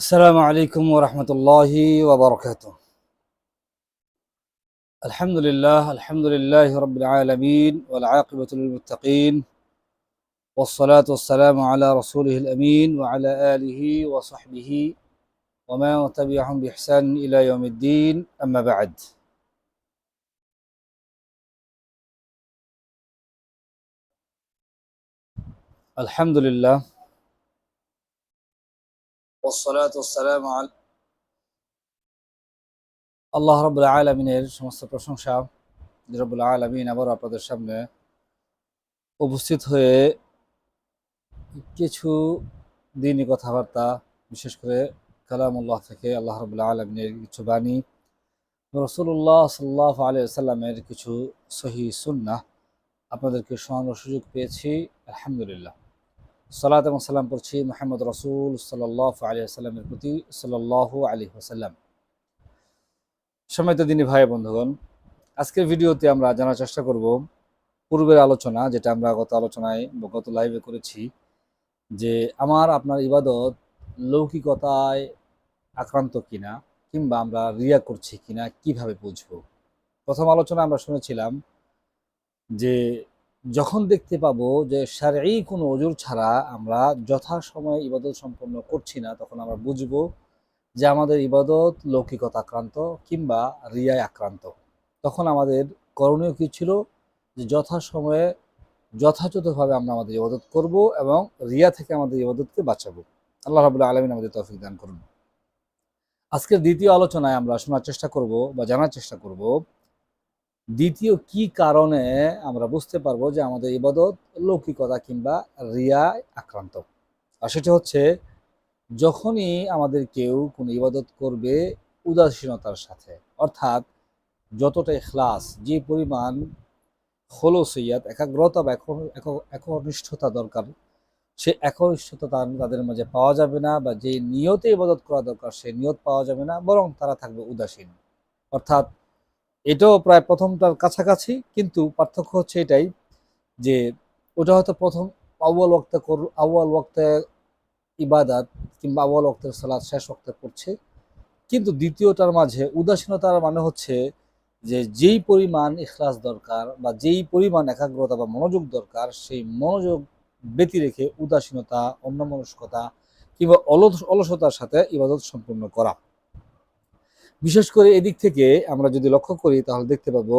السلام عليكم ورحمة الله وبركاته. الحمد لله الحمد لله رب العالمين والعاقبة للمتقين والصلاة والسلام على رسوله الأمين وعلى آله وصحبه وما تبعهم بإحسان إلى يوم الدين أما بعد. الحمد لله والصلاة والسلام على আল্লাহ রবুল আলমিনের সমস্ত প্রশংসা যে রবুল আলমিন আবার আপনাদের সামনে উপস্থিত হয়ে কিছু দিনই কথাবার্তা বিশেষ করে কালামুল্লাহ থেকে আল্লাহ রবুল্লা আলমিনের কিছু বাণী রসুল্লাহ সাল্লাহ আলিয়া সাল্লামের কিছু সহি সুন্না আপনাদেরকে শোনানোর সুযোগ পেয়েছি আলহামদুলিল্লাহ সালাত এবং সালাম করছি মোহাম্মদ রসুল সাল্লাহ আলিয়া সাল্লামের প্রতি সাল্লাহ আলী ওসাল্লাম সময়ত দিনী ভাই বন্ধুগণ, আজকের ভিডিওতে আমরা জানার চেষ্টা করব পূর্বের আলোচনা, যেটা আমরা গত আলোচনায় গত লাইভে করেছি, যে আমার, আপনার ইবাদত লৌকিকতায় আক্রান্ত কিনা, কিংবা আমরা রিয়া করছি কিনা, কীভাবে বুঝব? প্রথম আলোচনা আমরা শুনেছিলাম যে যখন দেখতে পাবো যে সারি কোনো অজুর ছাড়া আমরা যথা যথাসময়ে ইবাদত সম্পন্ন করছি না, তখন আমরা বুঝব যে আমাদের ইবাদত লৌকিকতা আক্রান্ত কিংবা রিয়ায় আক্রান্ত। তখন আমাদের করণীয় কী ছিল? যে যথাসময়ে, যথাযথভাবে আমরা আমাদের ইবাদত করব এবং রিয়া থেকে আমাদের ইবাদতকে বাঁচাবো। আল্লাহ রাবুল্লাহ আলমিন আমাদের তৌফিক দান করুন। আজকের দ্বিতীয় আলোচনায় আমরা শোনার চেষ্টা করব বা জানার চেষ্টা করব দ্বিতীয়, কি কারণে আমরা বুঝতে পারব যে আমাদের ইবাদত লৌকিকতা কিংবা রিয়ায় আক্রান্ত? আর সেটা হচ্ছে, যখনই আমাদের কেউ কোনো ইবাদত করবে উদাসীনতার সাথে, অর্থাৎ যতটা এখলাস যে পরিমাণ হলো সৈয়াদ একাগ্রতা বা একনিষ্ঠতা দরকার, সে একনিষ্ঠতা তাদের মাঝে পাওয়া যাবে না বা যে নিয়তে ইবাদত করা দরকার, সে নিয়ত পাওয়া যাবে না, বরং তারা থাকবে উদাসীন। অর্থাৎ এটাও প্রায় প্রথমটার কাছাকাছি, কিন্তু পার্থক্য হচ্ছে এটাই যে ওটা হয়তো প্রথম আউ্য়াল ওক্তে কর আউ্য়াল ওক্তে ইবাদাত কিংবা আউ্য়াল ওক্তের সালাদ শেষ ওক্তে করছে কিন্তু দ্বিতীয়টার মাঝে উদাসীনতার মানে হচ্ছে যে যেই পরিমাণ ইখলাস দরকার বা যেই পরিমাণ একাগ্রতা বা মনোযোগ দরকার, সেই মনোযোগ ব্যতি রেখে উদাসীনতা, অন্যমনস্কতা কিংবা অলস, অলসতার সাথে ইবাদত সম্পূর্ণ করা। বিশেষ করে এদিক থেকে আমরা যদি লক্ষ্য করি, তাহলে দেখতে পাবো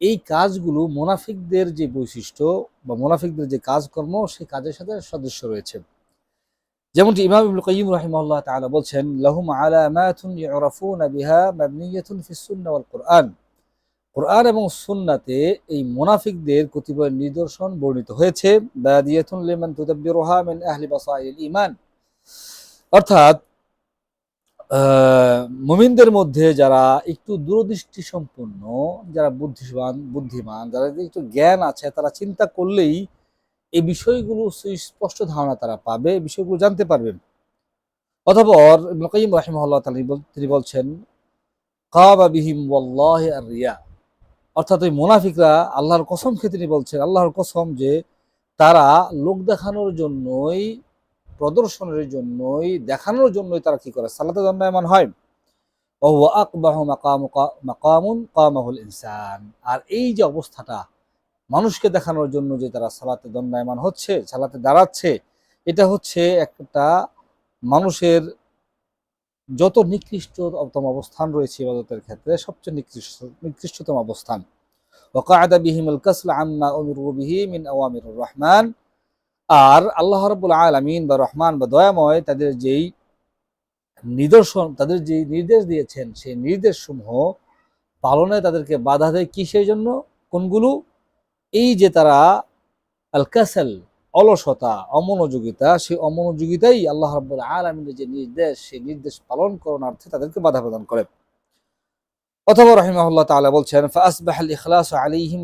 এই কাজগুলো মোনাফিকদের যে বৈশিষ্ট্য বা মোনাফিকদের যে কাজকর্ম, সেই কাজের সাথে সদস্য রয়েছে। যেমনটি ইমাম ইবনুল কাইয়িম রাহিমাহুল্লাহ তাআলা বলছেন, লাহুম আলামাতুন ইউরাফুনা বিহা মাবনিয়াতুন ফিস সুন্নাহ ওয়াল কুরআন। কুরআন এবং সুন্নাতে এই মুনাফিকদের কতিপয় নিদর্শন বর্ণিত হয়েছে। বাদিয়াতুন লিমান তুদাব্বিরুহা মিন আহলি বাসাইল ঈমান। অর্থাৎ মুমিনদের মধ্যে যারা একটু দূরদৃষ্টি সম্পন্ন যারা বুদ্ধিমান বুদ্ধিমান, যারা একটু জ্ঞান আছে, তারা চিন্তা করলেই এই বিষয়গুলো সুস্পষ্ট ধারণা তারা পাবে, এই বিষয়গুলো জানতে পারবেন। অথবর কাইম রাহিমহল্লাহ তিনি বলছেন, কাবা আর রিয়া অর্থাৎ ওই মোনাফিকরা আল্লাহর কসম খেয়ে তিনি বলছেন, আল্লাহর কসম যে তারা লোক দেখানোর জন্যই প্রদর্শনের জন্যই, দেখানোর জন্যই তারা কি করে? সালাতে দণ্ডায়মান হয়। ও আকবাহ মাকামুন কামাহুল ইনসান। আর এই যে অবস্থাটা, মানুষকে দেখানোর জন্য যে তারা সালাতে দণ্ডায়মান হচ্ছে, সালাতে দাঁড়াচ্ছে, এটা হচ্ছে একটা মানুষের যত নিকৃষ্টতম অবস্থান রয়েছে ইবাদতের ক্ষেত্রে, সবচেয়ে নিকৃষ্ট, নিকৃষ্টতম অবস্থান। ওকায়দা বিহিমুল কাসলা আম্মা উমিরু বিহি মিন রহমান। আর আল্লাহ রবুল আলমিন বা রহমান বা দয়াময় তাদের যেই নিদর্শন, তাদের যে নির্দেশ দিয়েছেন, সেই নির্দেশ সমূহ পালনে তাদেরকে বাধা দেয় কিসের জন্য? কোনগুলো? এই যে তারা আল কাসেল অলসতা, অমনোযোগিতা, সেই অমনোযোগিতাই আল্লাহ রব্বুল আলমিনের যে নির্দেশ, সেই নির্দেশ পালন করণার্থে তাদেরকে বাধা প্রদান করে। অথবা রহিমাহুল্লাহ তাআলা বলছেন ফাসবাহাল ইখলাস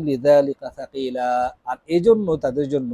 লিযালিকা সাকিলা আর এজন্য তাদের জন্য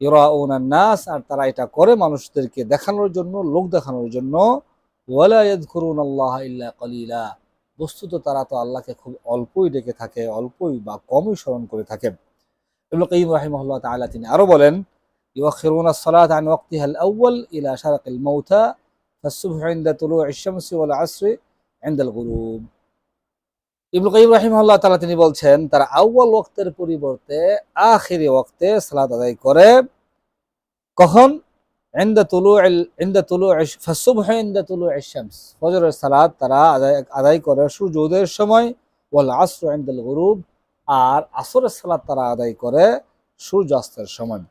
ইরাউন নাস, আর তারা এটা করে মানুষদেরকে দেখানোর জন্য, লোক দেখানোর জন্য। ওয়ালায়েদ করুন আল্লাহ ইল্লা কলিলা। বস্তুত তারা তো আল্লাহকে খুব অল্পই ডেকে থাকে, অল্পই বা কমই স্মরণ করে থাকেন ইবুল কাইম রাহিমহল্লা তালা তিনি আরও বলেন, ইউখিরুন ইলা মৌথা ইবুল ইব্রাহিম আল্লাহ তালা তিনি বলছেন, তারা আউ্বাল ওক্তের পরিবর্তে আখেরি ওক্তে সালাদ আদায় করে। কখন? ইন্দা তুলু ইন্দা তুলু ফাসুবহ ইন্দা তারা আদায় আদায় করে সূর্য উদয়ের সময়, ওয়াল আসর ইন্দাল গুরুব, আর আসরের সালাদ তারা আদায় করে সূর্যাস্তের সময়।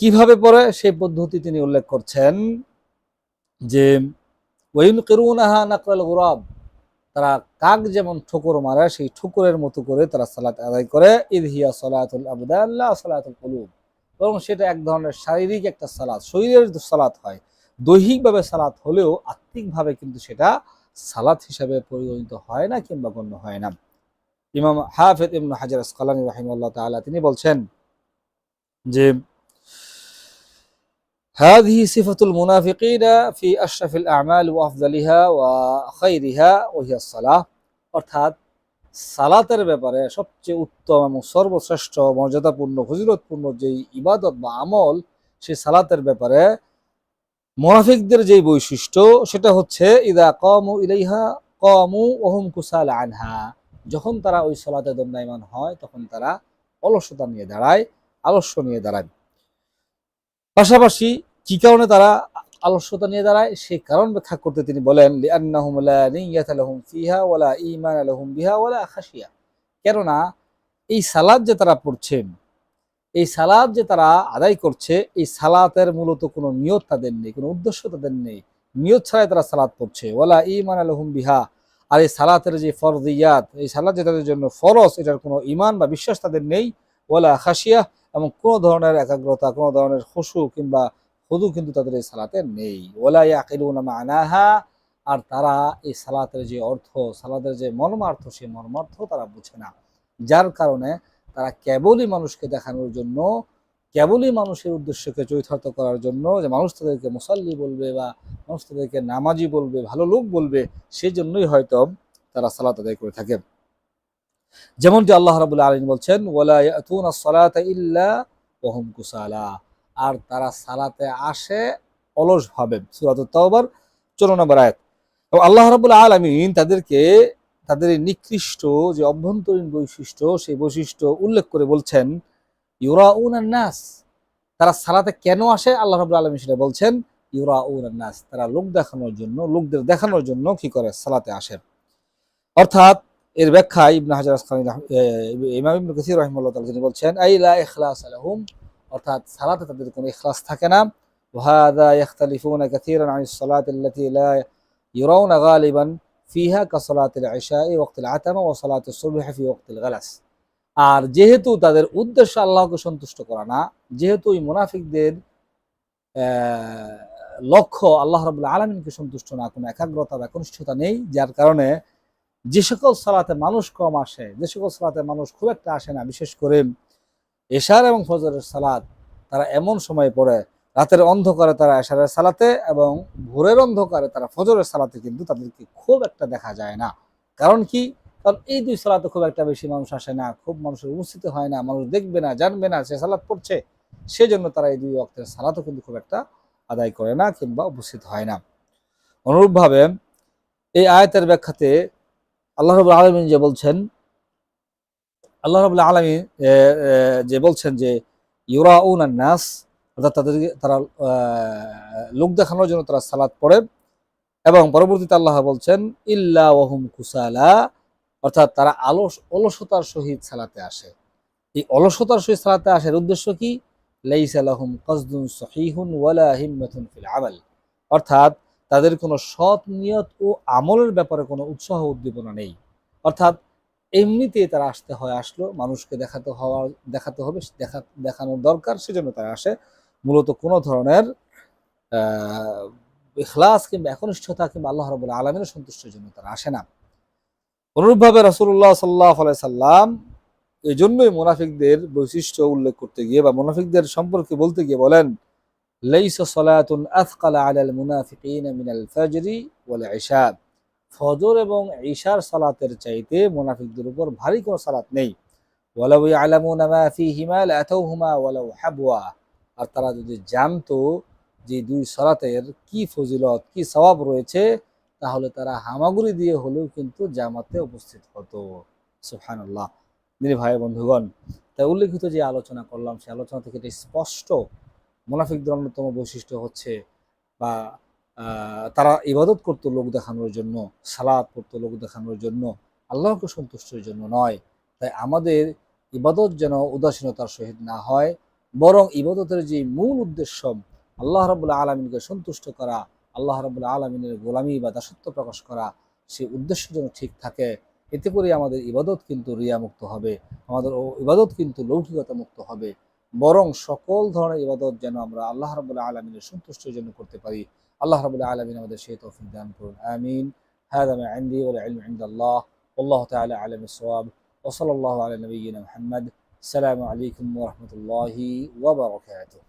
কীভাবে পরে সেই পদ্ধতি তিনি উল্লেখ করছেন যে ওয়াইন কিরুনাহা নাকরাল গুরাব তারা কাক যেমন ঠুকুর মারে, সেই ঠুকুরের মতো করে তারা সালাত আদায় করে। ইদহিয়া সালাতুল আবদাল্লাহ সালাতুল কুলুব। এবং সেটা এক ধরনের শারীরিক একটা সালাত, শরীরের সালাত হয়। দৈহিকভাবে সালাত হলেও আত্মিকভাবে কিন্তু সেটা সালাত হিসাবে পরিগণিত হয় না কিংবা গণ্য হয় না। ইমাম হাফেদ ইবনু হাজার আসকালানি রাহিমাল্লাহ তাআলা তিনি বলছেন যে هذه صفة المنافقين في أشرف الأعمال وأفضلها وخيرها وهي الصلاة অর্থাৎ সালাতের ব্যাপারে সবচেয়ে উত্তম এবং সর্বশ্রেষ্ঠ মর্যাদাপূর্ণ ফজিলতপূর্ণ যেই ইবাদত বা আমল সেই সালাতের ব্যাপারে মুনাফিকদের যেই বৈশিষ্ট্য সেটা হচ্ছে ইদা কমু ইলাইহা কমু ওহুম কুসাল আনহা যখন তারা ওই সালাতে দণ্ডায়মান হয় তখন তারা অলসতা নিয়ে দাঁড়ায় আলস্য নিয়ে দাঁড়ায় পাশাপাশি কি কারণে তারা আলস্যতা নিয়ে দাঁড়ায়? সেই কারণ ব্যাখ্যা করতে তিনি বলেন কেননা এই সালাদ যে তারা পড়ছেন, এই সালাদ যে তারা আদায় করছে, এই সালাতের মূলত কোনো নিয়ত তাদের নেই, কোনো উদ্দেশ্য তাদের নেই। নিয়ত ছাড়াই তারা সালাদ পড়ছে ওয়ালা ঈমান আলহুম বিহা। আর এই সালাতের যে ফরদিয়াত এই সালাদ যে তাদের জন্য ফরজ, এটার কোনো ইমান বা বিশ্বাস তাদের নেই ওয়ালা খাসিয়া এবং কোনো ধরনের একাগ্রতা, কোনো ধরনের খুশু কিংবা হুদু কিন্তু তাদের এই সালাতে নেই। ওলা ইয়াকিলুনা আনাহা আর তারা এই সালাতের যে অর্থ, সালাতের যে মর্মার্থ, সেই মর্মার্থ তারা বুঝে না। যার কারণে তারা কেবলই মানুষকে দেখানোর জন্য, কেবলই মানুষের উদ্দেশ্যকে চরিতার্থ করার জন্য, যে মানুষ তাদেরকে মুসাল্লি বলবে বা মানুষ তাদেরকে নামাজি বলবে, ভালো লোক বলবে সেই জন্যই হয়তো তারা সালাত আদায় করে থাকে। যেমনটি আল্লাহ রাবুল্লাহ আলম বলছেন আর তারা সালাতে আসে অলস ভাবে সুরাত তাওবার চোদ্দ নম্বর আয়াত। এবং আল্লাহ রাবুল্লাহ আলমিন তাদেরকে, তাদের এই নিকৃষ্ট যে অভ্যন্তরীণ বৈশিষ্ট্য, সেই বৈশিষ্ট্য উল্লেখ করে বলছেন ইউরা নাস। তারা সালাতে কেন আসে? আল্লাহ রাবুল আলমী সেটা বলছেন ইউরা নাস। তারা লোক দেখানোর জন্য, লোকদের দেখানোর জন্য কি করে? সালাতে আসে। অর্থাৎ এর ব্যাখ্যা ইবনে হাজার আসকানি রাহ- এ, ইমাম ইবনে কাসির রাহিমাহুল্লাহ তাআলা তিনি বলছেন আই লা ইখলাস লাহুম অর্থাৎ সালাতে তাদের কোনো ইখলাস থাকে না وهذا يختلفون كثيرا عن الصلاة التي لا يرون غالبا فيها كصلاة العشاء وقت العتمة وصلاة الصبح في وقت الغلس আর যেহেতু তাদের উদ্দেশ্য আল্লাহকে সন্তুষ্ট করা না যেহেতু ওই মুনাফিকদের আহ, লক্ষ্য আল্লাহ রাবুল্লাহ আলমিনকে সন্তুষ্ট না কোনো একাগ্রতা বা একনিষ্ঠতা নেই যার কারণে যে সকল সালাতে মানুষ কম আসে, যে সকল সালাতে মানুষ খুব একটা আসে না, বিশেষ করে এশার এবং ফজরের সালাত, তারা এমন সময় পড়ে, রাতের অন্ধকারে তারা এশারের সালাতে এবং ভোরের অন্ধকারে তারা ফজরের সালাতে কিন্তু তাদেরকে খুব একটা দেখা যায় না। কারণ কি? কারণ এই দুই সালাতে খুব একটা বেশি মানুষ আসে না, খুব মানুষের উপস্থিত হয় না, মানুষ দেখবে না, জানবে না সে সালাত পড়ছে। সেজন্য তারা এই দুই অক্তের সালাতও কিন্তু খুব একটা আদায় করে না কিংবা উপস্থিত হয় না। অনুরূপভাবে এই আয়তের ব্যাখ্যাতে আল্লাহ রবুল আলমিন যে বলছেন, আল্লাহ রবুল আলমিন যে বলছেন যে ইউরা উন নাস, অর্থাৎ তাদেরকে তারা লোক দেখানোর জন্য তারা সালাত পড়ে এবং পরবর্তীতে আল্লাহ বলছেন, ইল্লা ওহুম কুসালা, অর্থাৎ তারা আলস, অলসতার সহিত সালাতে আসে। এই অলসতার সহিত সালাতে আসার উদ্দেশ্য কি? লাইসা লাহুম কসদুন সহিহুন ওয়ালা হিম্মাতুন ফিল আমাল। অর্থাৎ তাদের কোনো সৎ নিয়ত ও আমলের ব্যাপারে কোনো উৎসাহ উদ্দীপনা নেই। অর্থাৎ এমনিতে তারা আসতে হয় আসলো মানুষকে দেখাতে হওয়ার দেখাতে হবে দেখা দেখানোর দরকার সেজন্য তারা আসে। মূলত কোনো ধরনের আহ, ইখলাস কিংবা একনিষ্ঠতা কিংবা আল্লাহ রবুল্লা আলমিনের সন্তুষ্টের জন্য তারা আসে না। অনুরূপভাবে রসুল্লাহ সাল্লাহ সাল্লাম এই জন্যই মোনাফিকদের বৈশিষ্ট্য উল্লেখ করতে গিয়ে বা মোনাফিকদের সম্পর্কে বলতে গিয়ে বলেন লাইসা সালাতুন আথকালা আলাল মুনাফিকিনা মিনাল ফাজরি ওয়াল ইশা ফজর এবং ঈশার সালাতের চাইতে মুনাফিকদের উপর ভারী কোনো সালাত নেই। ওয়ালাউ ইয়ালামুনা মা ফীহিমা লাতাউহুমা ওয়ালাউ হাবওয়া আর তারা যদি জানতো যে দুই সালাতের কি ফজিলত, কি সওয়াব রয়েছে, তাহলে তারা হামাগুড়ি দিয়ে হলেও কিন্তু জামাতে উপস্থিত হতো। সুবহানাল্লাহ। দিনী ভাই বন্ধুগণ, তাই উল্লেখিত যে আলোচনা করলাম সেই আলোচনা থেকে এটা স্পষ্ট মুনাফিকদের অন্যতম বৈশিষ্ট্য হচ্ছে বা তারা ইবাদত করতো লোক দেখানোর জন্য সালাদ পড়তো লোক দেখানোর জন্য, আল্লাহকে সন্তুষ্টের জন্য নয়। তাই আমাদের ইবাদত যেন উদাসীনতার সহিত না হয়, বরং ইবাদতের যে মূল উদ্দেশ্য, আল্লাহ রাবুল্লাহ আলমিনকে সন্তুষ্ট করা, আল্লাহ রাবুল্লাহ আলমিনের গোলামি বা দাসত্ব প্রকাশ করা সেই উদ্দেশ্য যেন ঠিক থাকে, এতে করে আমাদের ইবাদত কিন্তু রিয়া মুক্ত হবে, আমাদের ইবাদত কিন্তু লৌকিকতা মুক্ত হবে। বরং সকল ধরনের ইবাদত যেন আমরা আল্লাহ রাবুল্লাহ আলমিনের সন্তুষ্টের জন্য করতে পারি আল্লাহ রাবুল্লাহ আলমিন আমাদের সেই তৌফিক দান করুন আমিন هذا ما عندي والعلم عند الله والله تعالى أعلم الصواب وصلى الله على نبينا محمد السلام عليكم ورحمة الله وبركاته